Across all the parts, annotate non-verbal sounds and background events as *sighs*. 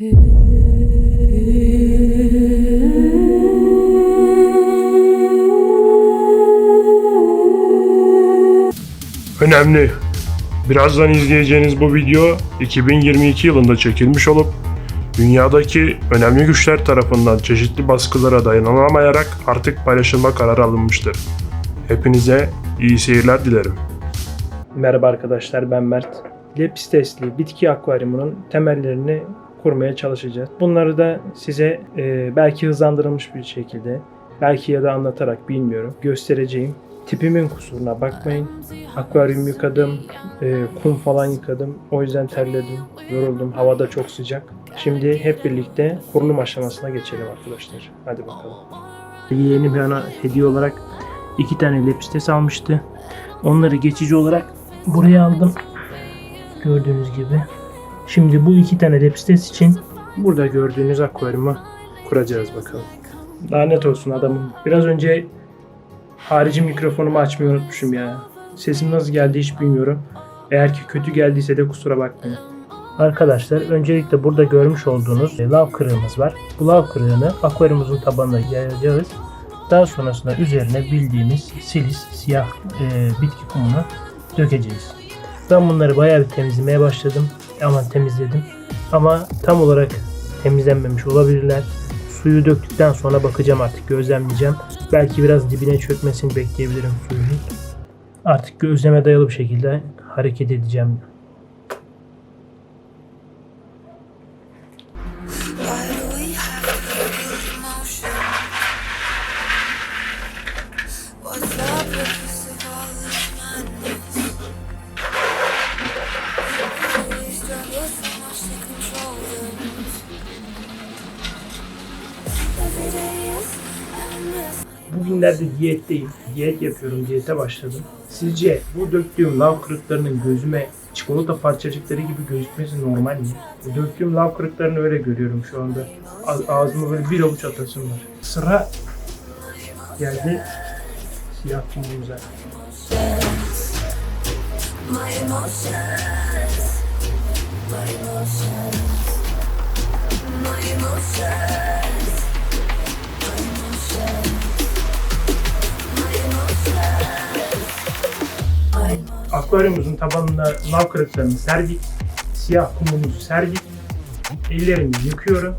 Önemli. Birazdan izleyeceğiniz bu video 2022 yılında çekilmiş olup dünyadaki önemli güçler tarafından çeşitli baskılara dayanılamayarak artık paylaşılma kararı alınmıştır. Hepinize iyi seyirler dilerim. Merhaba arkadaşlar ben Mert. Lepistesli bitki akvaryumunun temellerini kurmaya çalışacağız. Bunları da size e, belki hızlandırılmış bir şekilde, belki ya da anlatarak bilmiyorum göstereceğim. Tipimin kusuruna bakmayın. Akvaryum yıkadım, e, kum falan yıkadım. O yüzden terledim, yoruldum. Havada çok sıcak. Şimdi hep birlikte kurulum aşamasına geçelim arkadaşlar. Hadi bakalım. Yeğenim bana hediye olarak iki tane lepistes almıştı. Onları geçici olarak buraya aldım. Gördüğünüz gibi. Şimdi bu iki tane lepistes için burada gördüğünüz akvaryumu kuracağız bakalım. Lanet olsun adamım. Biraz önce harici mikrofonumu açmayı unutmuşum ya. Sesim nasıl geldi hiç bilmiyorum. Eğer ki kötü geldiyse de kusura bakmayın. Arkadaşlar öncelikle burada görmüş olduğunuz lav kırığımız var. Bu lav kırığını akvaryumumuzun tabanına yayacağız. Daha sonrasında üzerine bildiğimiz silis, siyah e, bitki kumunu dökeceğiz. Ben bunları bayağı bir temizlemeye başladım. Aman temizledim. Ama tam olarak temizlenmemiş olabilirler. Suyu döktükten sonra bakacağım artık gözlemleyeceğim. Belki biraz dibine çökmesini bekleyebilirim suyun. Artık gözleme dayalı bir şekilde hareket edeceğim. Diyetteyim. Diyet yapıyorum. Diyete başladım. Sizce bu döktüğüm lav kırıklarının gözüme çikolata parçacıkları gibi gözükmesi normal mi? Döktüğüm lav kırıklarını öyle görüyorum şu anda. Ağzıma böyle bir avuç atasım var. Sıra geldi siyah kumumuza. My emotions, my emotions, Akvaryumumuzun tabanına lav kırıklarını serdik. Siyah kumumuzu serdik. Ellerimi yıkıyorum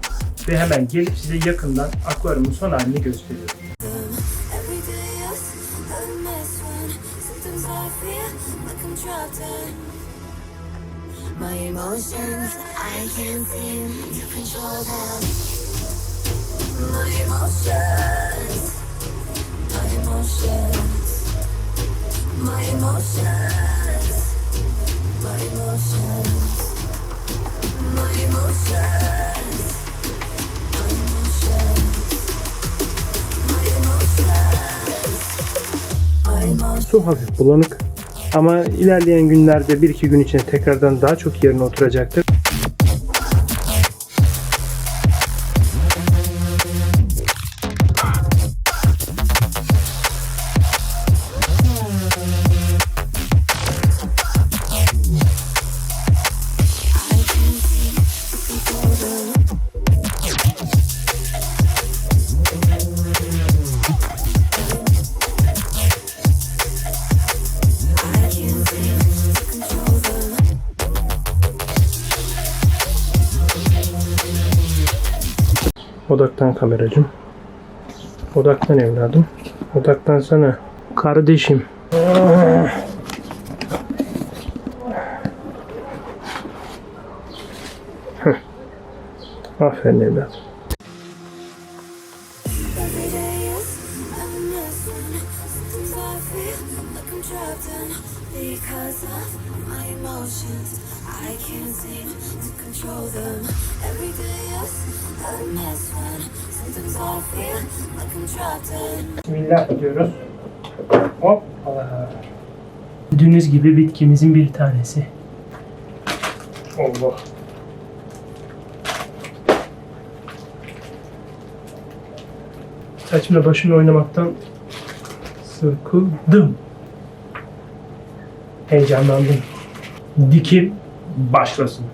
ve hemen gelip size yakından akvaryumun son halini gösteriyorum. My emotions. I can't seem to control them. My emotions, my emotions, Su hafif bulanık ama ilerleyen günlerde bir iki gün içinde tekrardan daha çok yerine oturacaktır. Odaktan kameracım. Odaktan evladım. Odaktan sana. Kardeşim. Aferin evladım. İn Bismillah diyoruz. Hop. Gördüğünüz gibi bitkimizin bir tanesi. Allah. Saçımla başımla oynamaktan sıkıldım. Heyecanlandım. Dikim başlasın.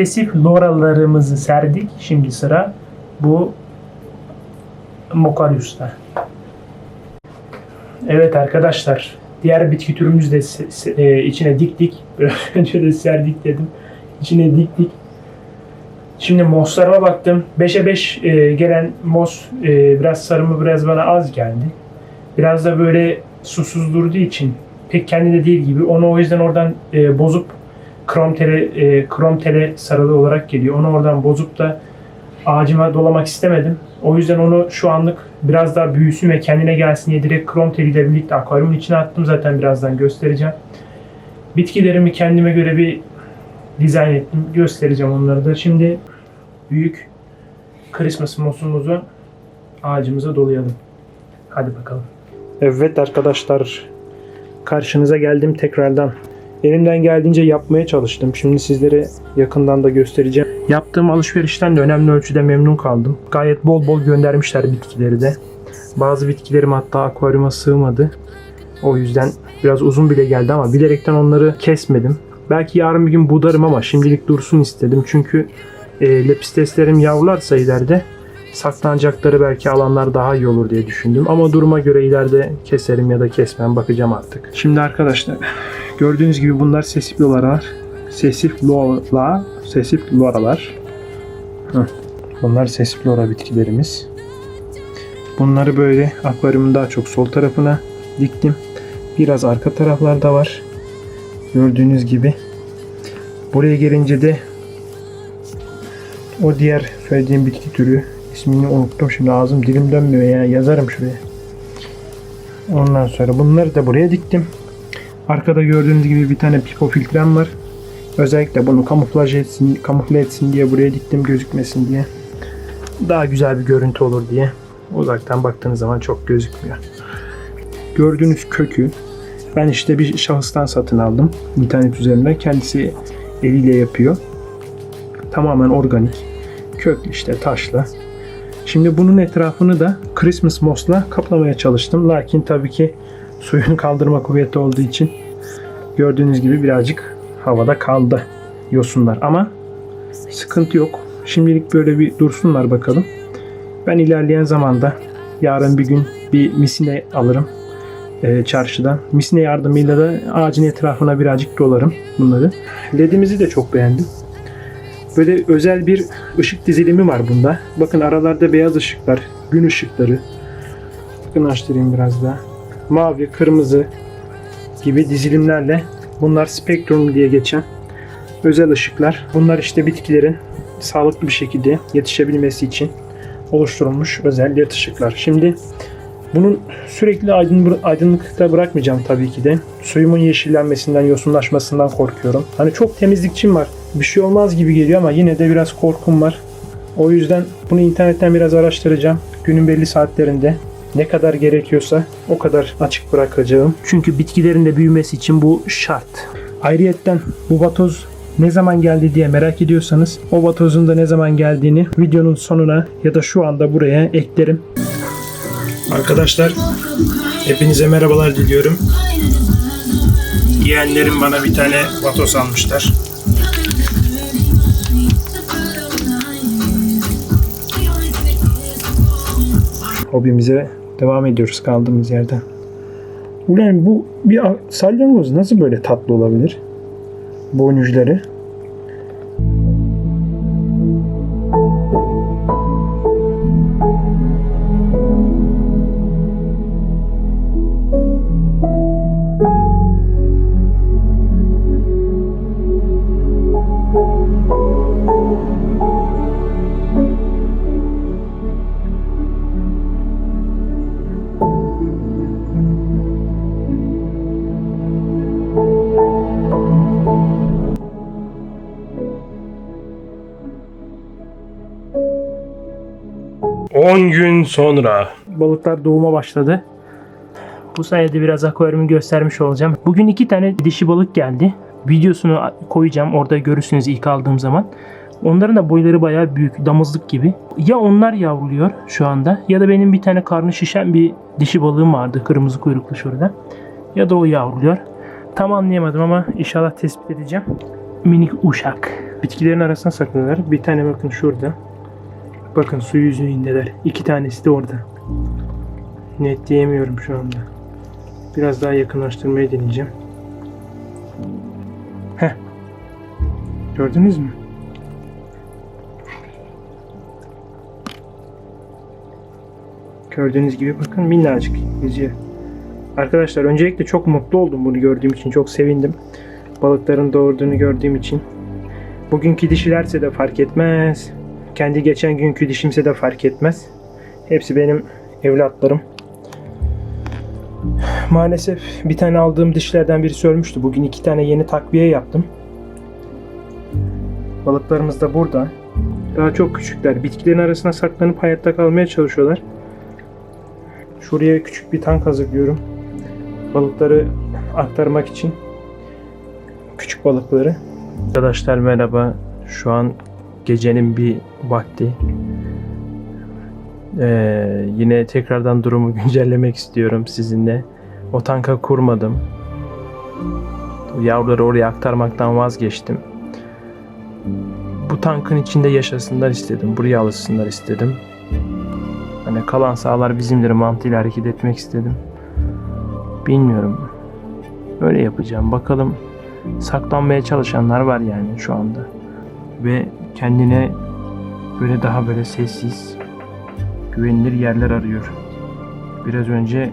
Sesif loralarımızı serdik. Şimdi sıra bu Mokarius'ta. Evet arkadaşlar. Diğer bitki türümüzü de e, içine diktik. *laughs* Önce de serdik dedim. İçine diktik. Şimdi moslarıma baktım. 5'e 5 e, gelen mos e, biraz sarımı biraz bana az geldi. Biraz da böyle susuz durduğu için pek kendine değil gibi. Onu o yüzden oradan e, bozup krom tele, e, krom tele sarılı olarak geliyor. Onu oradan bozup da ağacıma dolamak istemedim. O yüzden onu şu anlık biraz daha büyüsün ve kendine gelsin diye direkt krom teliyle birlikte akvaryumun içine attım. Zaten birazdan göstereceğim. Bitkilerimi kendime göre bir dizayn ettim. Göstereceğim onları da. Şimdi büyük Christmas mosumuzu ağacımıza dolayalım. Hadi bakalım. Evet arkadaşlar karşınıza geldim tekrardan. Elimden geldiğince yapmaya çalıştım. Şimdi sizlere yakından da göstereceğim. Yaptığım alışverişten de önemli ölçüde memnun kaldım. Gayet bol bol göndermişler bitkileri de. Bazı bitkilerim hatta akvaryuma sığmadı. O yüzden biraz uzun bile geldi ama bilerekten onları kesmedim. Belki yarın bir gün budarım ama şimdilik dursun istedim. Çünkü e, lepisteslerim yavrularsa ileride saklanacakları belki alanlar daha iyi olur diye düşündüm. Ama duruma göre ileride keserim ya da kesmem bakacağım artık. Şimdi arkadaşlar gördüğünüz gibi bunlar sesif loralar. Sesif lola, sesif loralar. Bunlar sesif lora bitkilerimiz. Bunları böyle akvaryumun daha çok sol tarafına diktim. Biraz arka taraflarda var. Gördüğünüz gibi. Buraya gelince de o diğer söylediğim bitki türü ismini unuttum şimdi ağzım dilim dönmüyor ya yazarım şuraya. Ondan sonra bunları da buraya diktim. Arkada gördüğünüz gibi bir tane pipo filtrem var. Özellikle bunu kamuflaj etsin, kamufle etsin diye buraya diktim gözükmesin diye. Daha güzel bir görüntü olur diye. Uzaktan baktığınız zaman çok gözükmüyor. Gördüğünüz kökü ben işte bir şahıstan satın aldım. İnternet üzerinden. Kendisi eliyle yapıyor. Tamamen organik. Köklü işte taşla. Şimdi bunun etrafını da Christmas moss'la kaplamaya çalıştım. Lakin tabii ki suyun kaldırma kuvveti olduğu için gördüğünüz gibi birazcık havada kaldı yosunlar. Ama sıkıntı yok. Şimdilik böyle bir dursunlar bakalım. Ben ilerleyen zamanda yarın bir gün bir misine alırım e, çarşıdan. Misine yardımıyla da ağacın etrafına birazcık dolarım bunları. LED'imizi de çok beğendim. Böyle özel bir ışık dizilimi var bunda. Bakın aralarda beyaz ışıklar, gün ışıkları. Bakın açtırayım biraz daha. Mavi, kırmızı gibi dizilimlerle bunlar spektrum diye geçen özel ışıklar. Bunlar işte bitkilerin sağlıklı bir şekilde yetişebilmesi için oluşturulmuş özel led ışıklar. Şimdi bunun sürekli aydın, aydınlıkta bırakmayacağım tabii ki de. Suyumun yeşillenmesinden, yosunlaşmasından korkuyorum. Hani çok temizlikçim var. Bir şey olmaz gibi geliyor ama yine de biraz korkum var. O yüzden bunu internetten biraz araştıracağım. Günün belli saatlerinde ne kadar gerekiyorsa o kadar açık bırakacağım. Çünkü bitkilerin de büyümesi için bu şart. Ayrıyetten bu vatoz ne zaman geldi diye merak ediyorsanız o vatozun da ne zaman geldiğini videonun sonuna ya da şu anda buraya eklerim. Arkadaşlar hepinize merhabalar diliyorum. Yeğenlerim bana bir tane vatos almışlar. Hobimize devam ediyoruz kaldığımız yerden. Ulan bu bir salyangoz nasıl böyle tatlı olabilir? Boynuzları. Gün sonra. Balıklar doğuma başladı. Bu sayede biraz akvaryumu göstermiş olacağım. Bugün iki tane dişi balık geldi. Videosunu koyacağım. Orada görürsünüz ilk aldığım zaman. Onların da boyları bayağı büyük, damızlık gibi. Ya onlar yavruluyor şu anda ya da benim bir tane karnı şişen bir dişi balığım vardı kırmızı kuyruklu şurada. Ya da o yavruluyor. Tam anlayamadım ama inşallah tespit edeceğim. Minik uşak. Bitkilerin arasına saklanıyorlar. Bir tane bakın şurada. Bakın su yüzündeler. İki tanesi de orada. Net diyemiyorum şu anda. Biraz daha yakınlaştırmayı deneyeceğim. Heh. Gördünüz mü? Gördüğünüz gibi bakın minnacık yüzüyor. Arkadaşlar öncelikle çok mutlu oldum bunu gördüğüm için. Çok sevindim. Balıkların doğurduğunu gördüğüm için. Bugünkü dişilerse de fark etmez. Kendi geçen günkü dişimse de fark etmez. Hepsi benim evlatlarım. Maalesef bir tane aldığım dişlerden birisi ölmüştü. Bugün iki tane yeni takviye yaptım. Balıklarımız da burada. Daha çok küçükler. Bitkilerin arasına saklanıp hayatta kalmaya çalışıyorlar. Şuraya küçük bir tank hazırlıyorum. Balıkları aktarmak için. Küçük balıkları. Arkadaşlar merhaba. Şu an gecenin bir vakti. Ee, yine tekrardan durumu *laughs* güncellemek istiyorum sizinle. O tanka kurmadım. Yavruları oraya aktarmaktan vazgeçtim. Bu tankın içinde yaşasınlar istedim. Buraya alışsınlar istedim. Hani kalan sahalar bizimdir mantığıyla hareket etmek istedim. Bilmiyorum. Öyle yapacağım. Bakalım saklanmaya çalışanlar var yani şu anda. Ve kendine böyle daha böyle sessiz, güvenilir yerler arıyor. Biraz önce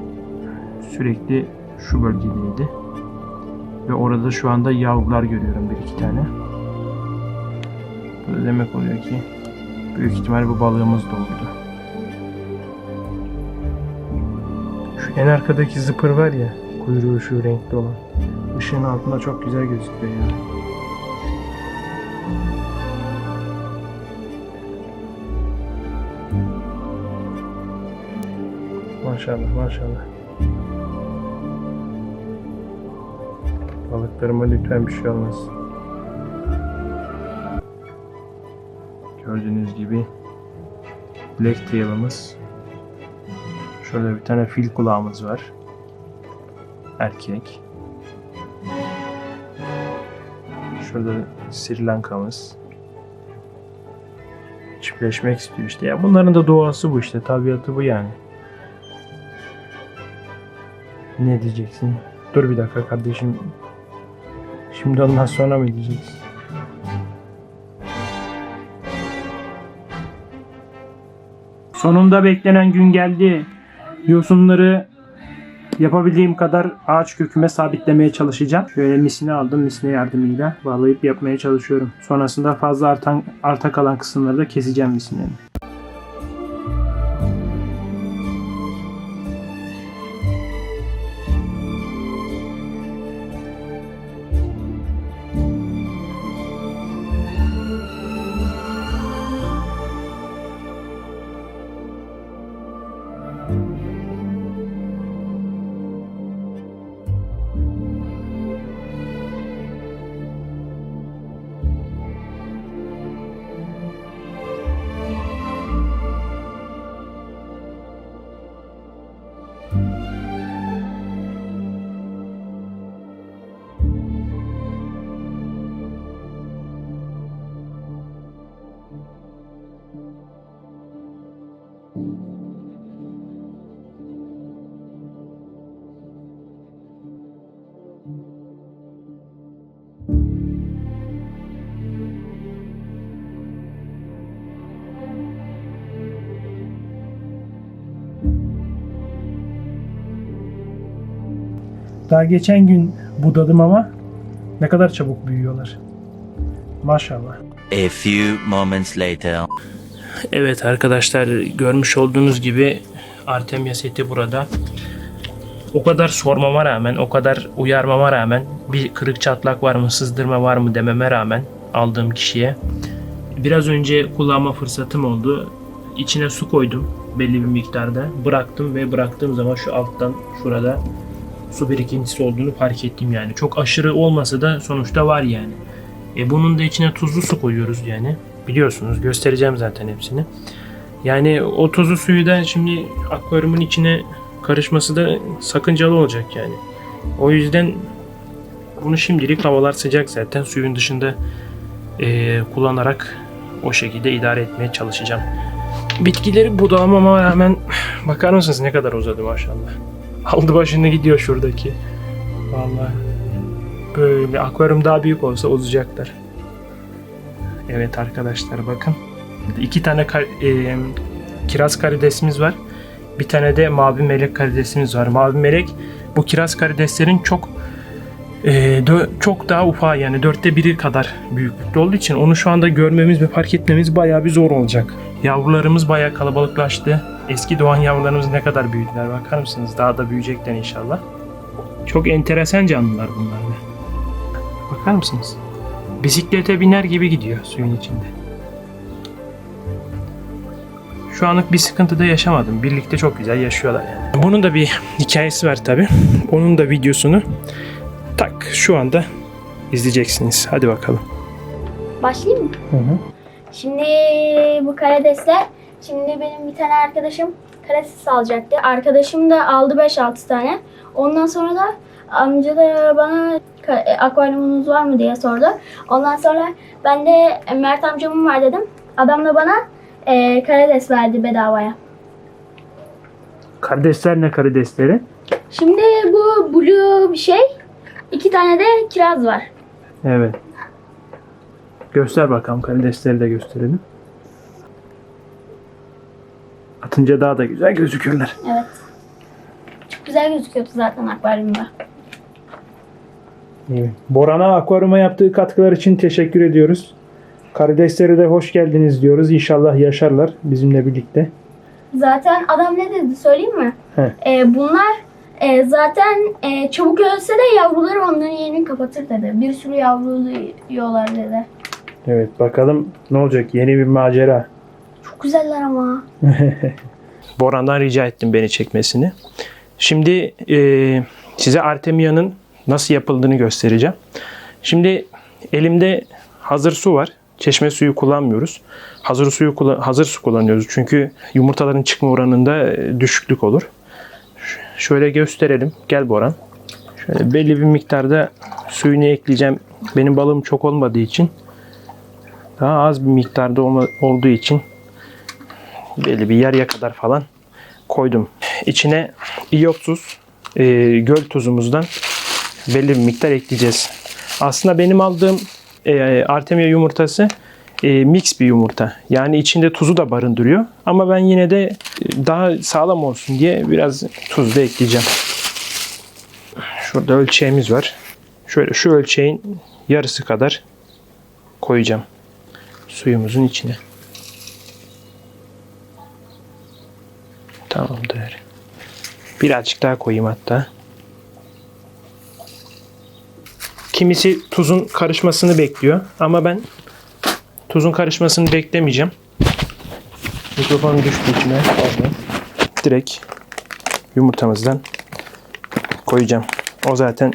sürekli şu bölgedeydi. Ve orada şu anda yavrular görüyorum bir iki tane. Bu da demek oluyor ki büyük ihtimal bu balığımız doğurdu. Şu en arkadaki zıpır var ya, kuyruğu şu renkli olan. Işığın altında çok güzel gözüküyor ya. Maşallah maşallah. Balıklarıma lütfen bir şey olmasın. Gördüğünüz gibi Black Tail'ımız. Şurada bir tane fil kulağımız var. Erkek. Şurada Sri Lanka'mız. Çiftleşmek istiyor işte. Ya bunların da doğası bu işte. Tabiatı bu yani. Ne diyeceksin? Dur bir dakika kardeşim. Şimdi ondan sonra mı diyeceksin? Sonunda beklenen gün geldi. Yosunları yapabildiğim kadar ağaç köküme sabitlemeye çalışacağım. Şöyle misine aldım. Misine yardımıyla bağlayıp yapmaya çalışıyorum. Sonrasında fazla artan, arta kalan kısımları da keseceğim misinenin. Daha geçen gün budadım ama ne kadar çabuk büyüyorlar. Maşallah. A few moments later. Evet arkadaşlar görmüş olduğunuz gibi Artemia seti burada. O kadar sormama rağmen, o kadar uyarmama rağmen, bir kırık çatlak var mı, sızdırma var mı dememe rağmen aldığım kişiye biraz önce kullanma fırsatım oldu. İçine su koydum belli bir miktarda. Bıraktım ve bıraktığım zaman şu alttan şurada su birikintisi olduğunu fark ettim yani. Çok aşırı olmasa da sonuçta var yani. E bunun da içine tuzlu su koyuyoruz yani. Biliyorsunuz göstereceğim zaten hepsini. Yani o tozu suyu da şimdi akvaryumun içine karışması da sakıncalı olacak yani. O yüzden bunu şimdilik havalar sıcak zaten suyun dışında eee, kullanarak o şekilde idare etmeye çalışacağım. Bitkileri budamama rağmen *sighs* bakar mısınız ne kadar uzadı maşallah. Aldı başını gidiyor şuradaki. Vallahi böyle akvaryum daha büyük olsa uzayacaklar. Evet arkadaşlar bakın. İki tane kar- e, kiraz karidesimiz var. Bir tane de mavi melek karidesimiz var. Mavi melek bu kiraz karideslerin çok e, çok daha ufağı yani dörtte biri kadar büyüklükte olduğu için onu şu anda görmemiz ve fark etmemiz bayağı bir zor olacak. Yavrularımız bayağı kalabalıklaştı. Eski doğan yavrularımız ne kadar büyüdüler bakar mısınız? Daha da büyüyecekler inşallah. Çok enteresan canlılar bunlar da. Bakar mısınız? Bisiklete biner gibi gidiyor suyun içinde. Şu anlık bir sıkıntı da yaşamadım. Birlikte çok güzel yaşıyorlar yani. Bunun da bir hikayesi var tabi. Onun da videosunu tak şu anda izleyeceksiniz. Hadi bakalım. Başlayayım mı? Şimdi bu karidesler, şimdi benim bir tane arkadaşım karides alacaktı. Arkadaşım da aldı 5-6 tane. Ondan sonra da amca da bana "Ka- e, akvaryumunuz var mı diye sordu. Ondan sonra ben de "E, Mert amcamın var dedim. Adam da bana e, karides verdi bedavaya. Karidesler ne karidesleri? Şimdi bu blue bir şey. iki tane de kiraz var. Evet. Göster bakalım karidesleri de gösterelim. Atınca daha da güzel gözükürler. Evet. Çok güzel gözüküyordu zaten akvaryumda. İyi. Boran'a akvaryuma yaptığı katkılar için teşekkür ediyoruz. Karideslere de hoş geldiniz diyoruz. İnşallah yaşarlar bizimle birlikte. Zaten adam ne dedi söyleyeyim mi? He. Ee, bunlar e, zaten e, çabuk ölse de yavruları onların yerini kapatır dedi. Bir sürü yavruluyorlar dedi. Evet bakalım ne olacak yeni bir macera. Çok güzeller ama. *laughs* Boran'dan rica ettim beni çekmesini. Şimdi e, size Artemia'nın nasıl yapıldığını göstereceğim. Şimdi elimde hazır su var. Çeşme suyu kullanmıyoruz. Hazır suyu hazır su kullanıyoruz. Çünkü yumurtaların çıkma oranında e, düşüklük olur. Ş- şöyle gösterelim. Gel Boran. Şöyle belli bir miktarda suyunu ekleyeceğim. Benim balığım çok olmadığı için daha az bir miktarda olduğu için belli bir yarıya kadar falan koydum. İçine iyotsuz e, göl tuzumuzdan belli bir miktar ekleyeceğiz. Aslında benim aldığım e, Artemia yumurtası e, mix bir yumurta. Yani içinde tuzu da barındırıyor. Ama ben yine de e, daha sağlam olsun diye biraz tuz da ekleyeceğim. Şurada ölçeğimiz var. Şöyle şu ölçeğin yarısı kadar koyacağım suyumuzun içine. Tamamdır. Birazcık daha koyayım hatta. Kimisi tuzun karışmasını bekliyor ama ben tuzun karışmasını beklemeyeceğim. Mikrofon düştü içime. Direkt yumurtamızdan koyacağım. O zaten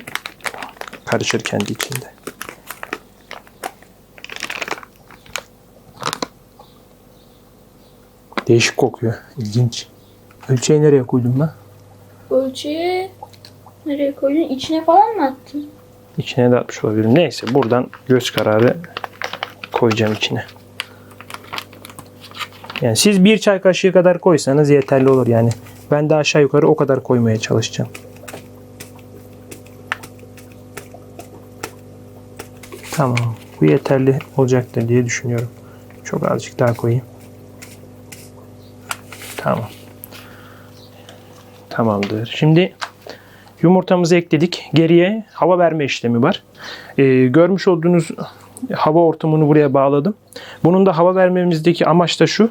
karışır kendi içinde. Değişik kokuyor. İlginç. Ölçeği nereye koydum ben? Ölçüyü nereye koydun? İçine falan mı attın? İçine de atmış olabilirim. Neyse buradan göz kararı koyacağım içine. Yani siz bir çay kaşığı kadar koysanız yeterli olur yani. Ben de aşağı yukarı o kadar koymaya çalışacağım. Tamam. Bu yeterli olacaktır diye düşünüyorum. Çok azıcık daha koyayım. Tamam. Tamamdır. Şimdi Yumurtamızı ekledik. Geriye hava verme işlemi var. Ee, görmüş olduğunuz hava ortamını buraya bağladım. Bunun da hava vermemizdeki amaç da şu.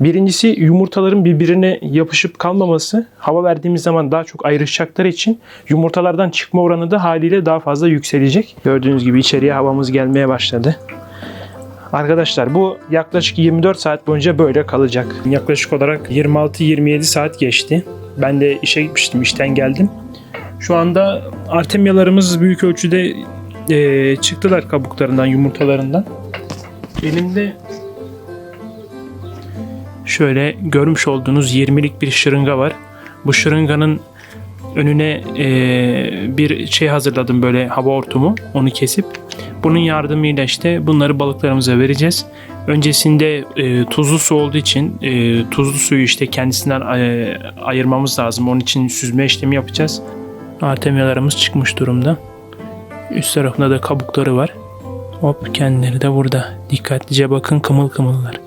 Birincisi yumurtaların birbirine yapışıp kalmaması. Hava verdiğimiz zaman daha çok ayrışacakları için yumurtalardan çıkma oranı da haliyle daha fazla yükselecek. Gördüğünüz gibi içeriye havamız gelmeye başladı. Arkadaşlar bu yaklaşık 24 saat boyunca böyle kalacak. Yaklaşık olarak 26-27 saat geçti. Ben de işe gitmiştim, işten geldim. Şu anda artemyalarımız büyük ölçüde e, çıktılar kabuklarından, yumurtalarından. Elimde Şöyle görmüş olduğunuz 20'lik bir şırınga var. Bu şırınganın önüne eee, bir şey hazırladım böyle hava hortumu onu kesip bunun yardımıyla işte bunları balıklarımıza vereceğiz. Öncesinde e, tuzlu su olduğu için e, tuzlu suyu işte kendisinden e, ayırmamız lazım. Onun için süzme işlemi yapacağız. Artemyalarımız çıkmış durumda. Üst tarafında da kabukları var. Hop kendileri de burada. Dikkatlice bakın kımıl kımıllar.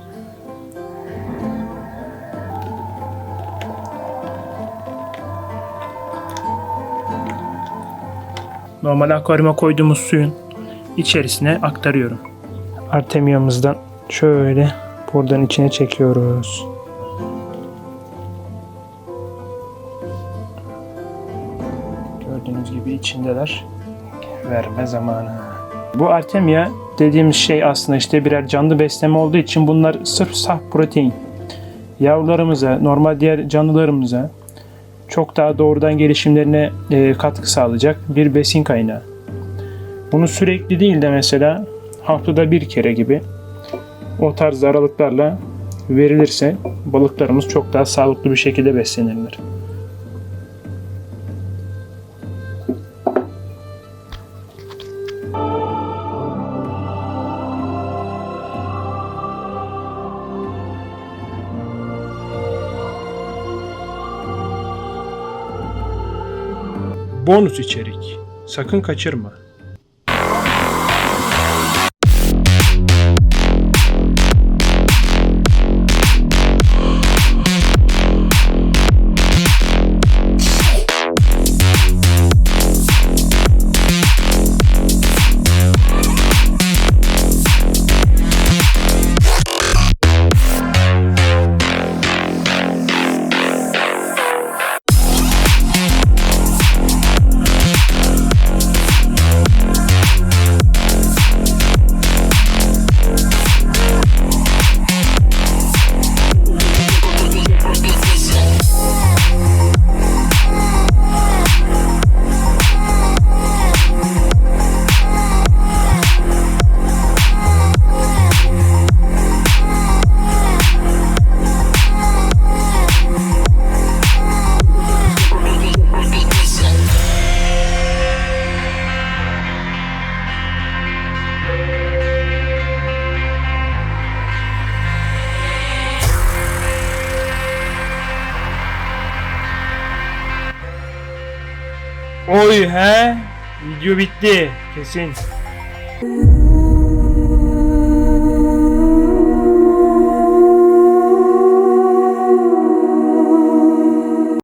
Normal akvaryuma koyduğumuz suyun içerisine aktarıyorum. Artemiyamızdan şöyle buradan içine çekiyoruz. Gördüğünüz gibi içindeler. Verme zamanı. Bu artemia dediğimiz şey aslında işte birer canlı besleme olduğu için bunlar sırf saf protein. Yavrularımıza, normal diğer canlılarımıza çok daha doğrudan gelişimlerine e, katkı sağlayacak bir besin kaynağı. Bunu sürekli değil de mesela haftada bir kere gibi o tarz aralıklarla verilirse balıklarımız çok daha sağlıklı bir şekilde beslenirler. Bonus içerik. Sakın kaçırma. Video bitti. Kesin.